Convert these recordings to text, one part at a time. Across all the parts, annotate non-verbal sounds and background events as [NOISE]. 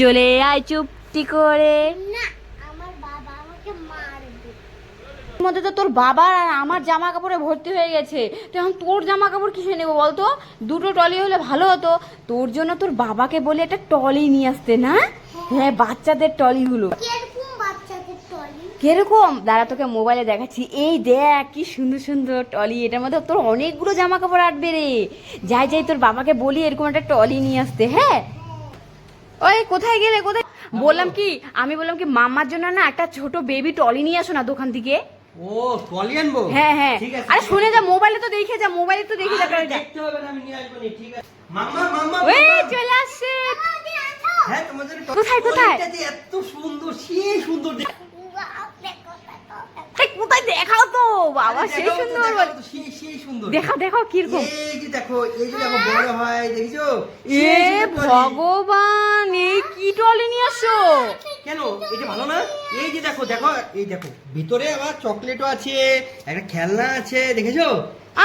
চলে আয় চুপটি করে। না আমার বাবা আমাকে মারবে। মধ্যে তো তোর বাবার আর আমার জামা কাপড়ে ভর্তি হয়ে গেছে। তো এখন তোর জামা কাপড় কিসে নেব বলতো? দুটো টলি হলে ভালো হতো। তোর জন্য তোর বাবাকে বলে একটা টলি নিয়ে আসতে না? হ্যাঁ বাচ্চাদের টলিগুলো কীরকম দাঁড়া তোকে মোবাইলে দেখাচ্ছি। এই দেখ কি সুন্দর সুন্দর টলি এটার মধ্যে তোর অনেকগুলো জামা কাপড় আটবে রে। যাই যাই তোর বাবাকে বলি এরকম একটা টলি নিয়ে আসতে হ্যাঁ? ওই কোথায় গেলে কোথায়? বললাম কি আমি বললাম কি মামার জন্য না একটা ছোট বেবি টলি নিয়ে আসো না দোকান থেকে ও টলি আনব? হ্যাঁ হ্যাঁ। আরে শুনে যা মোবাইলে তো দেখে যা মোবাইলে তো দেখে যা দেখতে হবে না আমি নিয়ে আসব ঠিক আছে। মাম্মা মাম্মা ওই চলে আসছে। হ্যাঁ তোমাদের কোথায়, কোথায়? এত সুন্দর সেই সুন্দর কোথায় দেখাও তো? বাবা সেই সুন্দর সেই দেখা দেখো কীরকম। এই যে দেখো এই যে দেখো বড় হয় দেখছ? এ। ভগবান এই কি টলি নিয়ে আসছো? কেন? এটা ভালো না? এই যে দেখো দেখো এই দেখো ভিতরে আবার চকলেটও আছে একটা খেলনা আছে দেখেছ?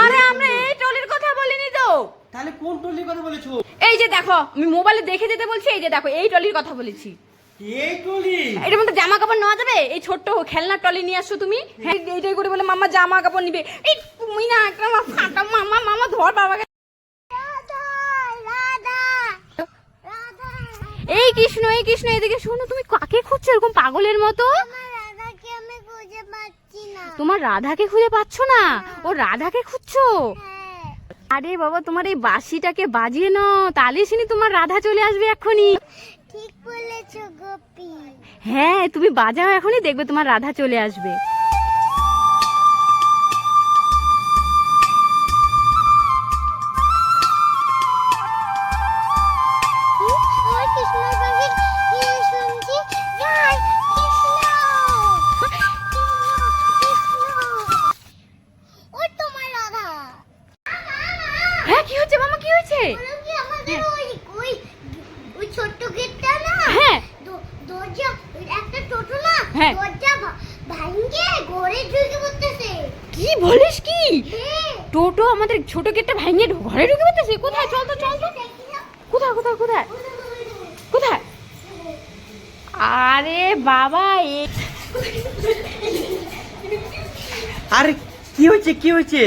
আরে আমরা এই টলির কথা বলিনি তো। তাহলে কোন টলির কথা বলেছ? এই যে দেখো আমি মোবাইলে দেখে যেতে বলছি এই যে দেখো এই টলির কথা বলেছি। এটার মধ্যে জামা কাপড় নেওয়া যাবে? এই ছোট্ট খেলনা টলি নিয়ে আসছো তুমি? হ্যাঁ। এইটাই করে বলে জামা কাপড় নিবে। এই তুমি না একটা ফাটা মামা মামা ধর বাবাকে। এই কৃষ্ণ এই কৃষ্ণ এদিকে শোনো তুমি কাকে খুঁজছো? এরকম পাগলের মতো? তোমার রাধাকে খুঁজে পাচ্ছ না? ও রাধাকে খুঁজছো? হ্যাঁ। আরে বাবা তোমার এই বাঁশিটাকে বাজিয়ে নাও। তাহলে শুনি তোমার রাধা চলে আসবে এখনই ঠিক বলেছ গোপী। হ্যাঁ তুমি বাজাও এখনই দেখবে তোমার রাধা চলে আসবে। আছি কি হয়েছে কি হয়েছে?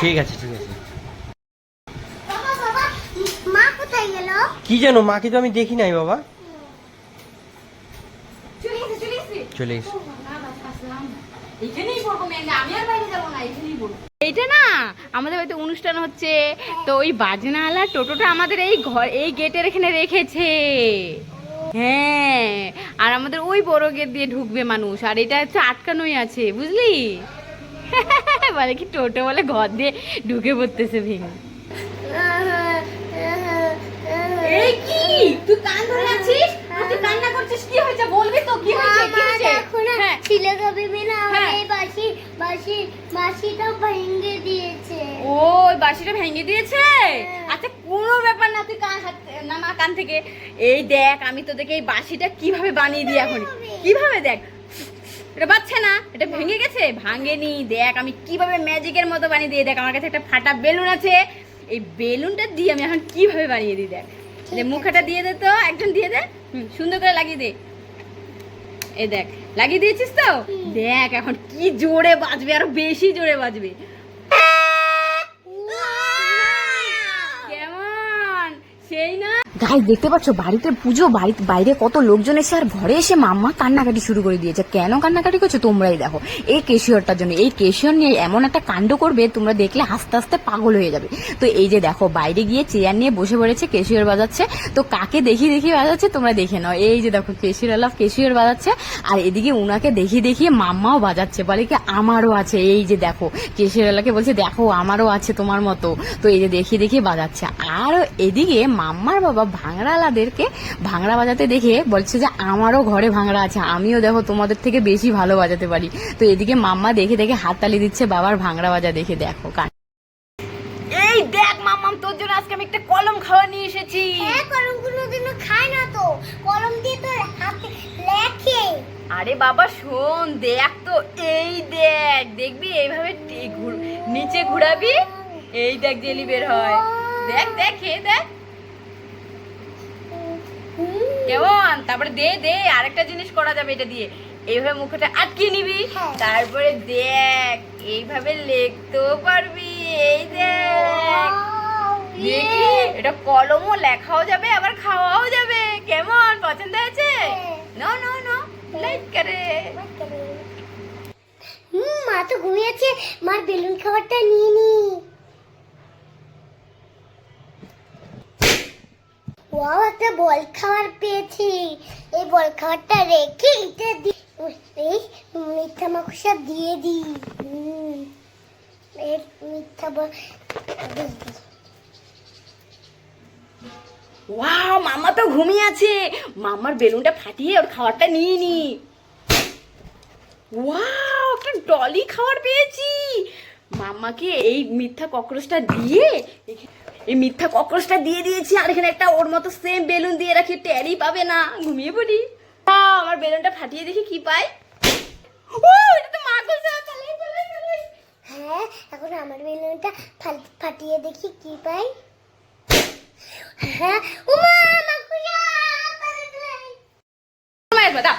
ঠিক আছে ঠিক আছে। কি জানো মাকে তো আমি দেখি নাই বাবা। চলে এসে চলে এসে চলে এসে এইখানেই পড়ব মেহেন্দি আমি আর বাইরে যাব না এইখানেই পড়ব না? আমাদের বাড়িতে অনুষ্ঠান হচ্ছে। তো ওই বাজনাওয়ালা টোটোটা আমাদের এই ঘর এই গেটের এখানে রেখেছে। হ্যাঁ আর আমাদের ওই বড় গেট দিয়ে ঢুকবে মানুষ আর এটা হচ্ছে আটকানোই আছে বুঝলি? [LAUGHS] বলে কি টোটো বলে ঘর দিয়ে ঢুকে পড়তেছে ভেঙে। কি? তুই কান ধরে আছিস আর তুই কান্না করছিস কি হয়েছে বলবি তো কি হয়েছে কি হয়েছে দেখো না হ্যাঁ। শিলকা বিবি না আমার হ্যাঁ। এই বাসি বাসি বাসিটা ভেঙে দিয়েছে ও বাঁশিটা ভেঙে দিয়েছে? আচ্ছা কোনো ব্যাপার না তুই কান হাত না মা কান থেকে। এই দেখ আমি তোদেরকে এই বাঁশিটা কীভাবে বানিয়ে দিই এখন? কীভাবে দেখ? এটা বাচ্চা না এটা ভেঙে গেছে? ভাঙেনি। দেখ আমি কীভাবে ম্যাজিকের মতো বানিয়ে দিই? দেখ আমার কাছে একটা ফাটা বেলুন আছে। এই বেলুনটা দিয়ে আমি এখন কীভাবে বানিয়ে দিই দেখ? মুখাটা দিয়ে দে তো একজন দিয়ে দে। সুন্দর করে লাগিয়ে দে। এই দেখ লাগিয়ে দিয়েছিস তো? দেখ এখন কি জোরে বাজবে আরও বেশি জোরে বাজবে। সেই গাই দেখতে পাচ্ছ, বাড়িতে পুজো বাড়িতে বাইরে কত লোকজন এসে আর ঘরে এসে মাম্মা কান্নাকাটি শুরু করে দিয়েছে। কেন কান্নাকাটি করছ? তোমরাই দেখো। এই কেশিয়রটার জন্য, এই কেশিয়র নিয়ে এমন একটা কাণ্ড করবে, তোমরা দেখলে আস্তে আস্তে পাগল হয়ে যাবে। তো এই যে দেখো, বাইরে গিয়ে চেয়ার নিয়ে বসে পড়েছে, কেশিয়র বাজাচ্ছে। তো কাকে দেখি দেখি বাজাচ্ছে, তোমরা দেখে নাও। এই যে দেখো, কেশিয়র আলাপ, কেশিয়র বাজাচ্ছে। আর এদিকে উনাকে দেখি দেখিয়ে মাম্মাও বাজাচ্ছে। বলে কি, আমারও আছে। এই যে দেখো কেশিয়রওয়ালাকে বলছে, দেখো, আমারও আছে তোমার মতো। তো এই যে দেখিয়ে দেখিয়ে বাজাচ্ছে। আর এদিকে মাম্মার বাবা ভাঙড়ালাদেরকে ভাঙড়া বাজাতে দেখে বলছে যে আমারও ঘরে ভাঙড়া আছে আমিও দেখো তোমাদের থেকে বেশি ভালো বাজাতে পারি। তো এদিকে মাম্মা দেখে দেখে হাততালি দিচ্ছে বাবার ভাঙড়া বাজা দেখে দেখো কান এই দেখ মাম্মাম তোর জন্য আজকে আমি একটা কলম খাওয়া নিয়ে এসেছি। হ্যাঁ কলম কোনোদিনও খায় না তো। কলম দিয়ে তো হাতে লেখে। আরে বাবা শোন দেখ তো এই দেখ দেখবি এইভাবে টি- ঘুর- নিচে ঘুরাবি এই দেখ জেলি বের হয়। দেখ দেখ খেয়ে দেখ। কেমন? তারপরে দে দে আরেকটা জিনিস করা যাবে এটা দিয়ে। এইভাবে মুখটা আটকে নিবি হ্যাঁ। তারপরে দেখ এইভাবে লিখতেও পারবি এই দেখ। এটা কলমও লেখাও যাবে আবার খাওয়াও যাবে। কেমন? পছন্দ হয়েছে? নো নো নো লাইক করে। হুম মা তো ঘুমিয়েছে। মার বেলুন খাবারটা নিয়ে নি। ওয়াও একটা বল খাবার পেয়েছি। এই বল খাবারটা রেখে দি এই মিথ্যা মাকুসা দিয়ে দি। হুম, মিথ্যা বল দিই, দিই। ওয়াও মামা তো ঘুমিয়ে আছে। মামার বেলুনটা ফাটিয়ে ওর খাবারটা নিয়ে নি। ওয়াও একটা ডলি খাবার পেয়েছি। মামাকে এই মিথ্যা ককরোচটা দিয়ে এই মিথ্যা ককরোচটা দিয়ে দিয়েছি আর এখানে একটা ওর মতো সেম বেলুন দিয়ে রাখি ট্যারি পাবে না। ঘুমিয়ে পড়ি। আমার বেলুনটা ফাটিয়ে দেখি কি পাই ও এটা তো হ্যাঁ এখন আমার বেলুনটা ফাটিয়ে দেখি কি পাই হ্যাঁ উমা মাকুসা পালাই মায়ের কথা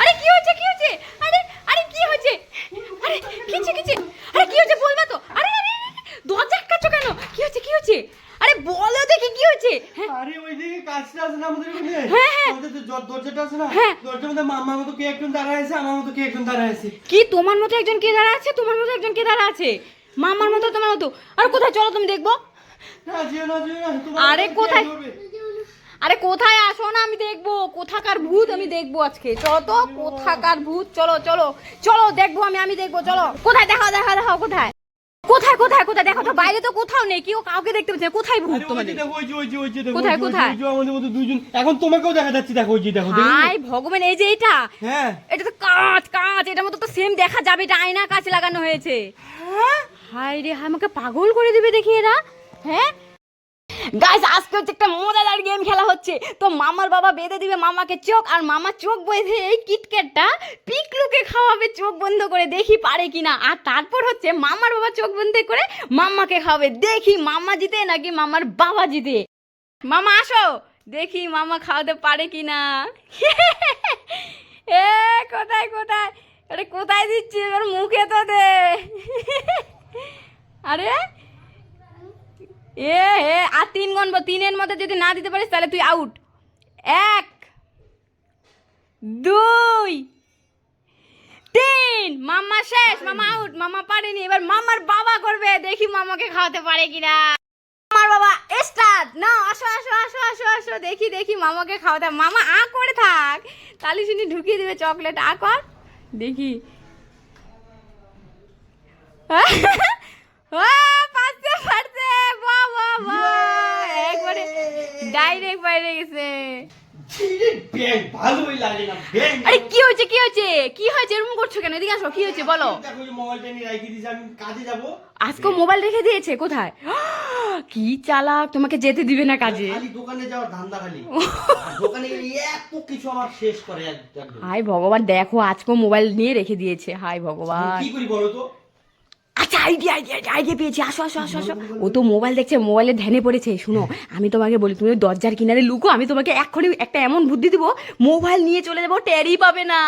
আরে কি হচ্ছে কি হচ্ছে আরে আরে কি হচ্ছে আরে কিছে কিছে আরে কি হচ্ছে বলবা তো আরে আরে আরে, আরে, দরজা আটকাচ্ছ কেন কি হচ্ছে কি হচ্ছে আরে বলো দেখি কি হচ্ছে হ্যাঁ আরে ওইদিকে আছে না আমাদের ওখানে হ্যাঁ, হ্যাঁ। আমাদের যে দরজাটা আছে না? হ্যাঁ। দরজার মধ্যে মামার মতো কে একজন দাঁড়ায় আছে আমার মতো কে একজন দাঁড়ায় আছে? কি তোমার মতো একজন কে দাঁড়া আছে? তোমার মতো একজন কে দাঁড়া আছে? মামার মতো তোমার মতো। আর কোথায়? চলো তুমি দেখব। না যেও না যেও না আরে কোথায়? আরে কোথায়? আসো না আমি দেখব। কোথাকার ভূত আমি দেখব আজকে। চলো তো কোথাকার ভূত? চলো চলো। চলো দেখব আমি আমি দেখব। চলো। কোথায়? দেখাও দেখাও দেখাও কোথায়? কোথায় কোথায় কোথায়? দেখো তো বাইরে তো কোথাও নেই কেউ কাউকে দেখতে পাচ্ছে না। কোথায় ভূত তোমাদের? ওই যে, ওই যে, ওই যে দেখো, কোথায়, কোথায়? ওই যে আমাদের মধ্যে দুইজন। এখন তোমাকেও দেখা যাচ্ছে দেখো ওই যে দেখো হাই ভগবান এই যে এটা হ্যাঁ। এটা তো কাঁচ কাঁচ এটার মতো তো সেম দেখা যাবে এটা আয়না কাছে লাগানো হয়েছে। হাই রে হাই আমাকে পাগল করে দিবে দেখি এরা হ্যাঁ? গাইস আজকে হচ্ছে একটা মজাদার গেম খেলা হচ্ছে। তো মামার বাবা বেঁধে দিবে মামাকে চোখ, আর মামা চোখ বেঁধে এই কিটক্যাটটা পিকলুকে খাওয়াবে, চোখ বন্ধ করে দেখি পারে কিনা। আর তারপর হচ্ছে মামার বাবা চোখ বন্ধ করে মাম্মাকে খাওয়াবে। দেখি মামা জিতে নাকি মামার বাবা জিতে। মামা, আসো। দেখি মামা খাওয়াতে পারে কিনা। [LAUGHS] এ, কোথায় কোথায়? আরে, কোথায় দিচ্ছি? এবার মুখে তো দে। [LAUGHS] আরে এ হে আর তিন গণব তিনের মধ্যে যদি না দিতে পারিস, তাহলে তুই আউট এক, দুই, তিন। মামা শেষ, মামা আউট মামা পারেনি। এবার মামার বাবা করবে, দেখি মামাকে খাওয়াতে পারে কিনা। আমার বাবা স্টার্ট না, আসো আসো আসো আসো আসো, দেখি দেখি মামাকে খাওয়াতে মামা, আ করে থাক। তাহলে শুনি ঢুকিয়ে দিবে, চকলেট, আ কর। দেখি। পারছে পারছে একবারে ডাইরেক্ট বাইরে গেছে। আরে কি হয়েছে কি হয়েছে? কি হয়েছে? এরকম করছ কেন? এদিকে আসো কি হয়েছে বলো। আজকে মোবাইল রেখে দিয়েছে কোথায়? [GASPS] কি চালাক তোমাকে যেতে দিবে না কাজে। খালি দোকানে যাওয়ার ধান্দা খালি। [LAUGHS] দোকানে গেলে এত কিছু আমার শেষ করে হাই ভগবান দেখো আজকে মোবাইল নিয়ে রেখে দিয়েছে। হাই ভগবান কি করি বলো তো? আচ্ছা আইডিয়া আইডিয়া আইডিয়া পেয়েছি। আসো আসো আসো আসো। ও তো মোবাইল দেখছে মোবাইলে ধ্যানে পড়েছে। শুনো, আমি তোমাকে বলি, তুমি দরজার কিনারে লুকো, আমি তোমাকে এক্ষুনি একটা এমন বুদ্ধি দিব মোবাইল নিয়ে চলে যাব, টেরই পাবে না।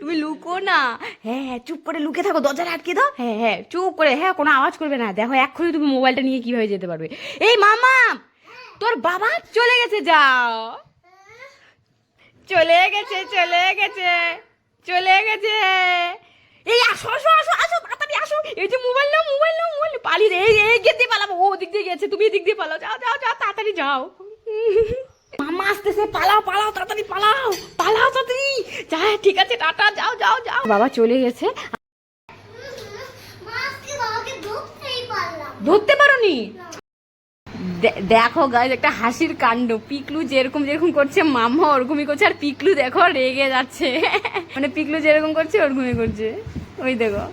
তুমি লুকো না। হ্যাঁ হ্যাঁ চুপ করে লুকে থাকো, দরজাটা আটকে দাও। হ্যাঁ হ্যাঁ চুপ করে হ্যাঁ কোনো আওয়াজ করবে না। দেখো, এক্ষুনি তুমি মোবাইলটা নিয়ে কীভাবে যেতে পারবে। এই মামা, তোর বাবা চলে গেছে, যাও। চলে গেছে চলে গেছে চলে গেছে। এই আসো আসো আসো আসো তাড়াতাড়ি আসো। এই যে মোবাইল নাও মোবাইল নাও মোবাইল পালি রে, এই গেট দিয়ে পালাবো। ও দিক দিয়ে গেছে তুমি এদিক দিয়ে পালাও। যাও যাও যাও তাড়াতাড়ি যাও। মামা আসতেছে পালাও পালাও তাড়াতাড়ি পালাও পালাও তাড়াতাড়ি। যা ঠিক আছে টাটা যাও যাও যাও। বাবা চলে গেছে। ধরতে পারোনি? দে- দেখো গাইজ একটা হাসির কাণ্ড। পিকলু যেরকম যেরকম করছে মামা ওরকমই করছে, আর পিকলু দেখো, রেগে যাচ্ছে। মানে পিকলু যেরকম করছে, ওরকমই করছে। ওই দেখো।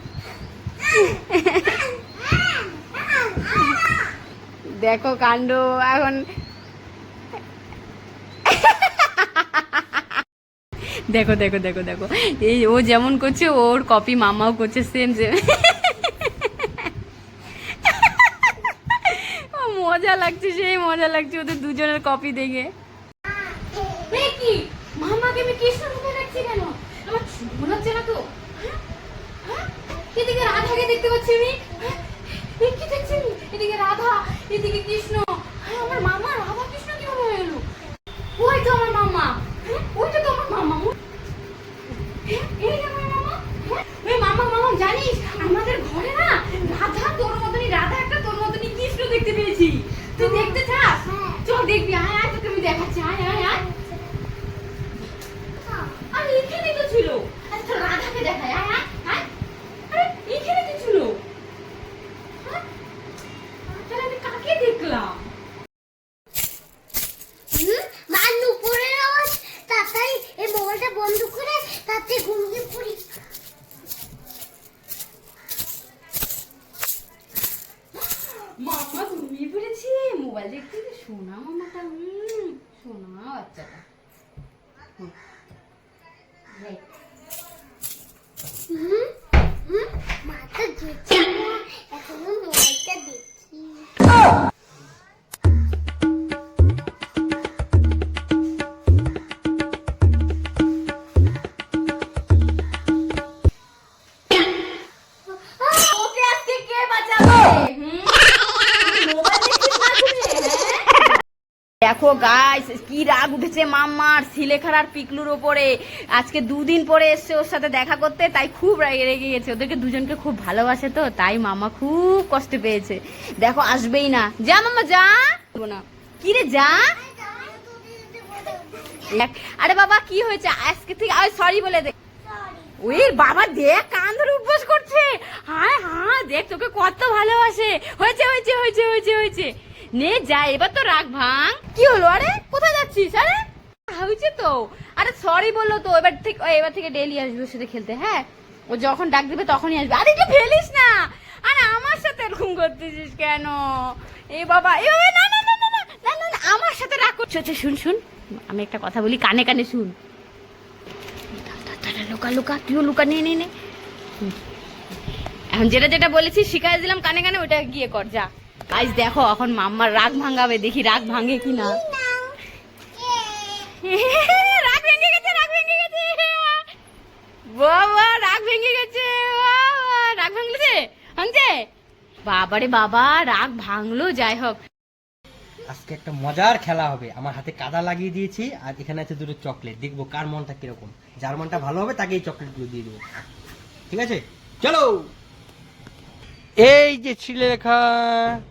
দেখো কাণ্ড, এখন দেখো দেখো দেখো দেখো। এই ও যেমন করছে, ওর কপি মামাও করছে সেম সেম মজা লাগছে, সেই মজা লাগছে ওদের দুজনের কপি দেখে। কি? মামাকে আমি কৃষ্ণ রূপে দেখছি কেন? আমার মনে হচ্ছে না তো। হ্যাঁ? হ্যাঁ? এদিকে রাধাকে দেখতে পাচ্ছি আমি। হ্যাঁ? কি দেখছি আমি? এদিকে রাধা, এদিকে কৃষ্ণ। আমার মামা, রাধা কৃষ্ণ কীভাবে হয়ে গেল? ওই তো আমার মামা? ওইটা তো আমার মামা। মামা? ওই মামা মামা, জানিস? আমাদের ঘরে না রাধা তোর মতনই, রাধা একটা তোর মতনই কৃষ্ণ দেখতে পেয়েছি। Đẹp 呀 গাইস কি রাগ উঠেছে মাম্মার সিলেখার আর পিকলুর ওপরে। আজকে দুদিন পরে এসছে ওর সাথে দেখা করতে, তাই খুব রেগে গেছে। ওদেরকে দুজনকে খুব ভালোবাসে তো, তাই মামা খুব কষ্ট পেয়েছে। দেখো, আসবেই না। যা মামা যা। না। কি রে, যা। আরে বাবা, কি হয়েছে? আজকে থেকে আর সরি বলে দে। ওই বাবা, দেখ কান ধরে উপবাস করছে। হায় হ্যাঁ দেখ, তোকে কত ভালোবাসে। হয়েছে হয়েছে হয়েছে হয়েছে হয়েছে। নে যা এবার তো রাগ ভাঙ। কি হলো আরে? কোথায় যাচ্ছিস আরে? হয়েছে তো। আরে সরি বলল তো এবার থেকে এবার থেকে ডেলি আসবে সাথে খেলতে হ্যাঁ? ও যখন ডাক দিবে তখনই আসবে। আরে এটা ফেলিস না! আরে আমার সাথে এরকম করতেছিস কেন? এ বাবা এ না না না না না না না আমার সাথে রাগ করছ আচ্ছা শুন শুন আমি একটা কথা বলি কানে কানে শুন। লুকা লুকা তুইও লুকা নিয়ে নে এখন যেটা যেটা বলেছি শিখাই দিলাম কানে কানে ওটা গিয়ে কর যা। আজ দেখো এখন মাম্মার রাগ ভাঙাবে দেখি রাগ ভাঙে কি না [LAUGHS] রাগ ভেঙে গেছে রাগ ভেঙে গেছে। বাবা রাগ ভেঙে গেছে রাগ ভাঙলেছে ভাঙছে। বাবারে বাবা রাগ ভাঙলো যাই হোক। আজকে একটা মজার খেলা হবে। আমার হাতে কাদা লাগিয়ে দিয়েছি আর এখানে আছে দুটো চকলেট। দেখব কার মনটা কীরকম। যার মনটা ভালো হবে তাকে এই চকলেটগুলো দিয়ে দেবো। ঠিক আছে? চলো! এই যে ছিলেখা ছি, যাও এখান থেকে ছি,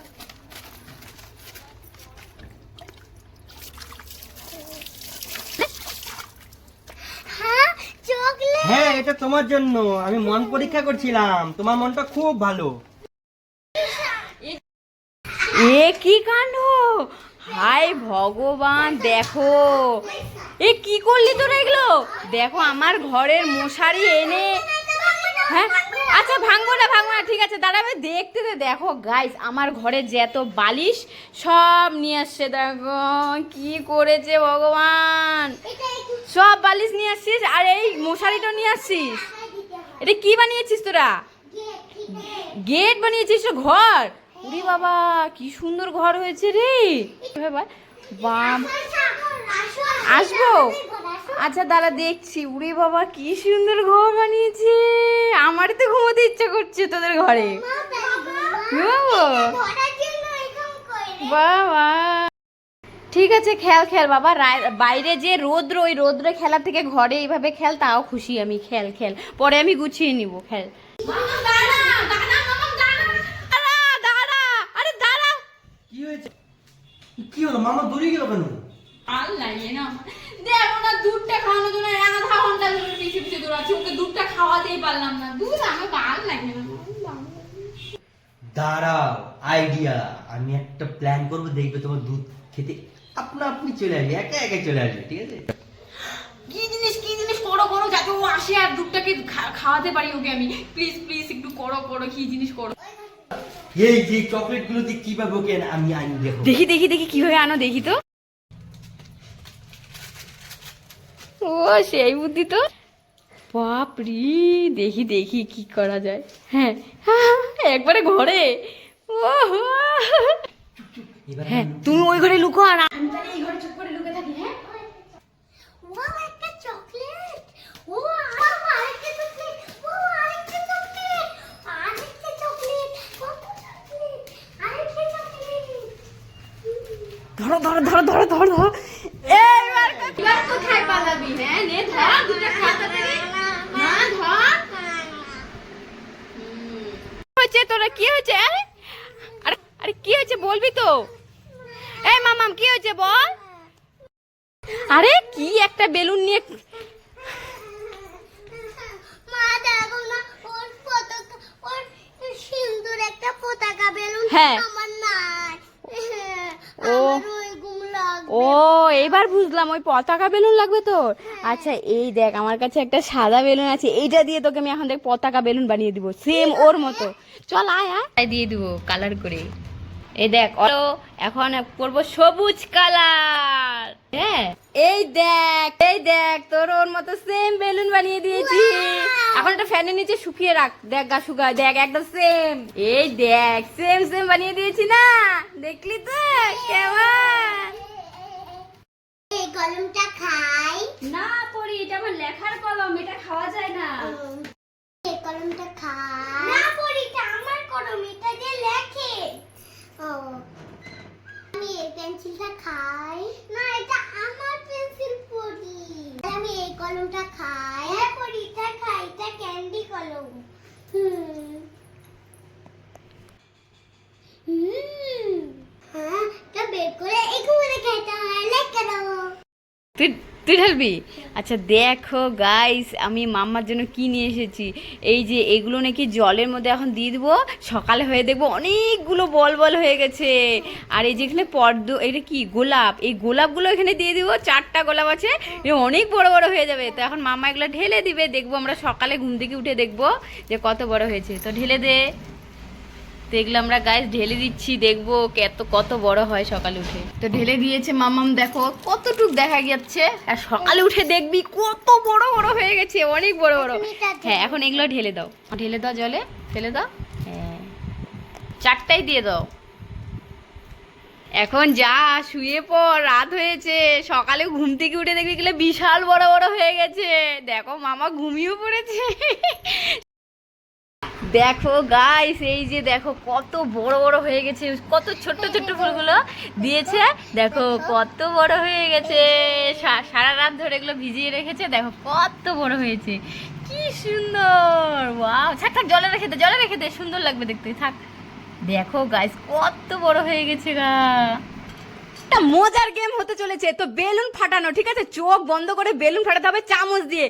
এটা তোমার জন্য। আমি মন পরীক্ষা করছিলাম। তোমার মনটা খুব ভালো। এ কি কাণ্ড? হাই ভগবান, দেখো। এ কি করলি তোরা এগুলো? দেখো, আমার ঘরের মশারি এনে হ্যাঁ? আচ্ছা ভাঙবো না ভাঙবো না, ঠিক আছে দাঁড়াবে দেখতে দে, দেখো গাইস আমার ঘরে যত বালিশ, সব নিয়ে আসছে, দেখো, কি করেছে ভগবান। সব বালিশ নিয়ে আসছিস, আর এই মশারিটা নিয়ে আসছিস? এটা কি বানিয়েছিস তোরা? গেট বানিয়েছিস তো ঘর? উরে বাবা, কি সুন্দর ঘর হয়েছে রে। বাম আসব? আচ্ছা দাঁড়া, দেখছি। উরে বাবা, কি সুন্দর ঘর বানিয়েছে। আমার তো ঘুমোতে ইচ্ছা করছে তোদের ঘরে। বাবা। ঠিক আছে, খেল খেল। বাবা বাইরে যে রোদ্র, ওই রোদ্রে খেলা থেকে ঘরে এইভাবে খেল, তাও খুশি আমি। খেল খেল। পরে আমি গুছিয়ে নিব, খেল। কি হলো? মামা দূরে গেল কেন? আর লাগে না। দেখো না দুধটা খাওয়ানোর জন্য আধা ঘণ্টা ধরে পিছিয়ে পিছিয়ে দৌড়াচ্ছি ওকে দুধটা খাওয়াতেই পারলাম না। দুধ আমার ভালো লাগে না। দাঁড়াও আইডিয়া আমি একটা প্ল্যান করব দেখবে তোমার দুধ খেতে আপনা আপনি চলে আসবে একা একা চলে আসবে ঠিক আছে? কি জিনিস কি জিনিস করো করো যাতে ও আসে আর দুধটাকে খাওয়াতে পারি ওকে আমি। প্লিজ প্লিজ একটু করো করো কি জিনিস করো। এই যে চকলেটগুলো দিয়ে কীভাবে ওকে আমি আনি দেখো। দেখি দেখি দেখি কীভাবে আনো দেখি তো। ও সেই বুদ্ধি তো। বাপরি দেখি দেখি কি করা যায়। হ্যাঁ একবারে ঘরে। ও এবার হ্যাঁ তুমি ওই ঘরে লুকো আর আমি এই ঘরে চুপ করে লুকে থাকি হ্যাঁ? ধরো ধরো ধরো ধরো ধরো ধরো। পালাবি হ্যাঁ নে ধর দুটো খাতা থেকে না ধর। হচ্ছে তোরা? কি হয়েছে? আরে আরে কি হয়েছে বলবি তো? এই মামাম কি হয়েছে বল? আরে কি একটা বেলুন নিয়ে মা দেখো না ওর পতাকা ওর সিন্দুর একটা পতাকা বেলুন হ্যাঁ। আমার নাই ও। আমার ওইগুম লাগবে ও এবার বুঝলাম ওই পতাকা বেলুন লাগবে তোর? আচ্ছা এই দেখ আমার কাছে একটা সাদা বেলুন আছে এইটা দিয়ে তোকে আমি এখন দেখ পতাকা বেলুন বানিয়ে দিব সেম ওর মতো। চল আয় আয়। দিয়ে দিব কালার করে। এই দেখ ও এখন করব সবুজ কালার হ্যাঁ। এই দেখ এই দেখ তোর ওর মতো সেম বেলুন বানিয়ে দিয়েছি। এখন একটা ফ্যানের নিচে শুকিয়ে রাখ দেখ গা শুকায় দেখ একদম সেম এই দেখ সেম সেম বানিয়ে দিয়েছি না দেখলি তো? কেমন? কলমটা খাই। না পড়ি এটা আমার লেখার কলম এটা খাওয়া যায় না। এই কলমটা খাই। না পড়ি এটা আমার কলম এটা দিয়ে লেখে। ও আমি এই পেন্সিলটা খাই। না এটা আমার পেন্সিল পড়ি। আমি এই কলমটা খাই। হ্যাঁ পড়ি এটা খাই এটা ক্যান্ডি কলম। হুম। হুম হ্যাঁ এটা বের করে এগুলো খেতে হয় লেখা দাও। তুই তুই ঢালবি? আচ্ছা দেখো গাইস আমি মাম্মার জন্য কি নিয়ে এসেছি? এই যে, এগুলো নাকি জলের মধ্যে এখন দিয়ে দেবো, সকালে হয়ে দেখব অনেকগুলো বল বল হয়ে গেছে। আর এই যেখানে পদ্ম এটা কি, গোলাপ? এই গোলাপগুলো এখানে দিয়ে দিব, চারটা গোলাপ আছে অনেক বড় বড় হয়ে যাবে। তো এখন মাম্মা এগুলো ঢেলে দিবে, দেখব আমরা সকালে ঘুম থেকে উঠে দেখব যে কত বড় হয়েছে। তো ঢেলে দে। তো এগুলো আমরা গাছ ঢেলে দিচ্ছি দেখব কত কত বড় হয় সকালে উঠে। তো ঢেলে দিয়েছে মামাম দেখো কতটুক দেখা যাচ্ছে। আর সকালে উঠে দেখবি কত বড় বড় হয়ে গেছে অনেক বড় বড়। হ্যাঁ এখন এগুলো ঢেলে দাও। ঢেলে দাও জলে ঢেলে দাও। হ্যাঁ। চারটাই দিয়ে দাও। এখন যা শুয়ে পর রাত হয়েছে। সকালে ঘুম থেকে উঠে দেখবি গেলে বিশাল বড় বড় হয়ে গেছে। দেখো মামা ঘুমিয়েও পড়েছে। দেখো গাইস এই যে দেখো কত বড় বড় হয়ে গেছে কত ছোট্ট ছোট্ট ফুলগুলো দিয়েছে। দেখো কত বড় হয়ে গেছে। সারা রাত ধরে এগুলো ভিজিয়ে রেখেছে। দেখো কত বড় হয়েছে। কি সুন্দর! ওয়াও থাক থাক জলে রেখে দে জলে রেখে দে সুন্দর লাগবে দেখতে। থাক। দেখো গাইস কত বড় হয়ে গেছে গা। একটা মজার গেম হতে চলেছে। তো বেলুন ফাটানো ঠিক আছে? চোখ বন্ধ করে বেলুন ফাটাতে হবে চামচ দিয়ে।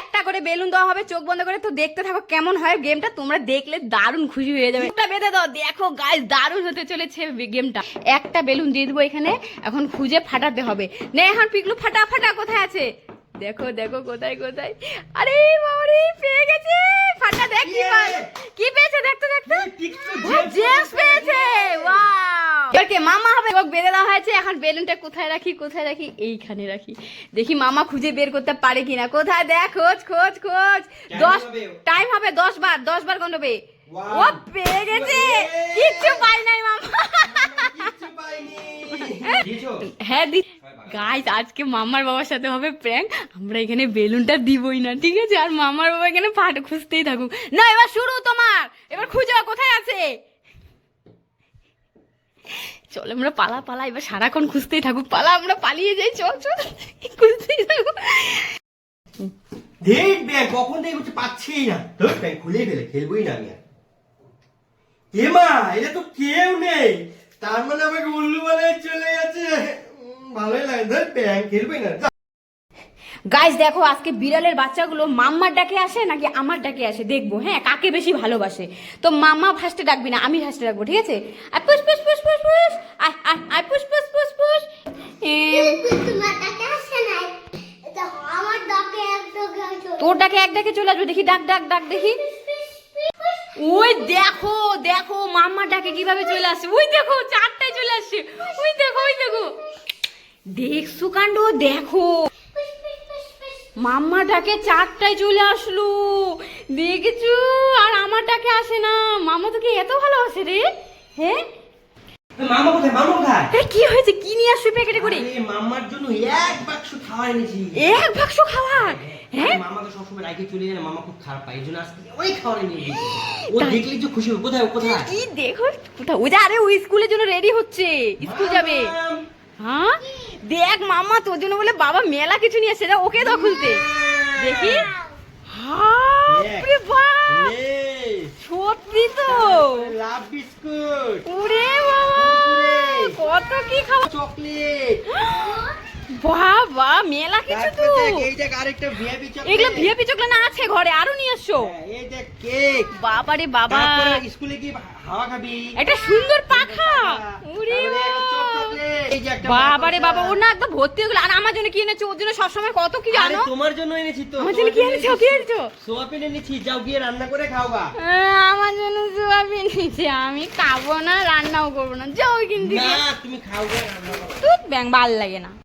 একটা করে বেলুন দেওয়া হবে চোখ বন্ধ করে। তো দেখতে থাকো কেমন হয় গেমটা তোমরা দেখলে দারুণ খুশি হয়ে যাবে। একটা বেঁধে দাও দেখো গাইস দারুণ হতে চলেছে গেমটা একটা বেলুন দিয়ে দেবো এখানে এখন খুঁজে ফাটাতে হবে। নে এখন পিকলু ফাটা ফাটা কোথায় আছে? দেখো দেখো কোথায় কোথায়? আরে বাবারে পেয়ে গেছে! ফাটা দেখ কি পায়। পেয়েছে? দেখতে দেখতে। জেমস পেয়েছে! ওয়াও এবার কে মামা হবে? এবং বেঁধে দেওয়া হয়েছে। এখন বেলুনটা কোথায় রাখি কোথায় রাখি? এইখানে রাখি। দেখি মামা খুঁজে বের করতে পারে কিনা। কোথায়? দেখ খোঁজ খোঁজ খোঁজ। দশ টাইম হবে দশ বার দশ বার গন্ডবে ও পেয়ে গেছে. কিচ্ছু পাই নাই মামা? হ্যাঁ দি গাইস আজকে মামার বাবার সাথে হবে প্র্যাঙ্ক আমরা এখানে বেলুনটা দিবই না ঠিক আছে? আর মামার বাবা এখানে ফাট খুঁজতেই থাকুক। না এবার শুরু তোমার। এবার খুঁজো কোথায় আছে? চল, আমরা পালা পালা, এবার সারাক্ষণ খুঁজতেই থাকুক। পালা, আমরা পালিয়ে যাই, চল চল, খুঁজতেই থাকুক। ব্যাগ কখন থেকে পাচ্ছি না। ধর ব্যাগ খুলে ফেলে, খেলবোই না আমি আর। এ মা এটা তো কেউ নেই। তার মানে আমাকে উল্লু বানায় চলে গেছে ভালোই লাগে। ধর ব্যাগ খেলবই না। যা। গাইস দেখো, আজকে বিড়ালের বাচ্চাগুলো মাম্মার ডাকে আসে নাকি আমার ডাকে আসে? দেখব হ্যাঁ কাকে বেশি ভালোবাসে? তো মাম্মা ফার্স্টে ডাকবি না, আমি ফার্স্টে ডাকবো, ঠিক আছে? আয় পুষ পুষ পুষ পুষ পুষ আয় পুষ পুষ পুষ পুষ তোর ডাকে এক ডাকে চলে আসবে, দেখি, ডাক ডাক ডাক, দেখি। ওই দেখো দেখো মাম্মা ডাকে কীভাবে চলে আসে? ওই দেখো, চারটায় চলে আসছে ওই দেখো ওই দেখো। দেখছ কাণ্ড, দেখো। মাম্মা ডাকে চারটায় চলে আসলো। দেখেছ? আর আমারটাকে আসে না। মামা তোকে এত ভালোবাসে রে। হ্যাঁ এ, মামা কোথায়? মামা কোথায়? আরে কি হয়েছে? কি নিয়ে আসবে প্যাকেটে করে? জন্য এক বাক্স খাওয়া এনেছি। এক বাক্স খাবার? হ্যাঁ মামাকে সবসময় রাখি চলে যায় মামা খুব খারাপ পায়। এই জন্য আজকে অনেক খাবার নিয়ে ও দেখলে যে খুশি হবে। কোথায় কোথায়? কি দেখো কোথায় ওই যে আরে ওই স্কুলের জন্য রেডি হচ্ছে। স্কুল যাবে। হ্যাঁ? দেখ মামা তোর জন্য বলে বাবা মেলা কিছু নিয়ে এসেছে ওকে দাও খুলতে। দেখি। সত্যি তো। লাভ বিস্কুট। ওরে বাবা কত কি খাওয়া চকলেট। বাবা মেলা কিছু তো। এই দেখ আরেকটা ভিআইপি চকলেট। এগুলো ভিএপি চকলেট না আছে ঘরে আরও নিয়ে এসছো হ্যাঁ, এই দেখ কেক। বাবা। রে বাবা স্কুলে গিয়ে হাওয়া খাবি। একটা সুন্দর পাখা। ওরে চপ বাবা। একটা বাবা ওর না একদম ভর্তি হয়ে গেলো। আর আমার জন্য কি এনেছো? ওর জন্য সবসময় কত কি জানো? তোমার জন্য এনেছি তো। আমার জন্য কি এনেছো? কি এনেছো? সোয়াবিন এনেছি। যাও গিয়ে রান্না করে খাও গা আমার জন্য সোয়াবিন এনেছি। আমি খাব না রান্নাও করব না। যাও কিন্তু না তুমি খাও গা রান্না করো। তুই ব্যাং ভালো লাগে না।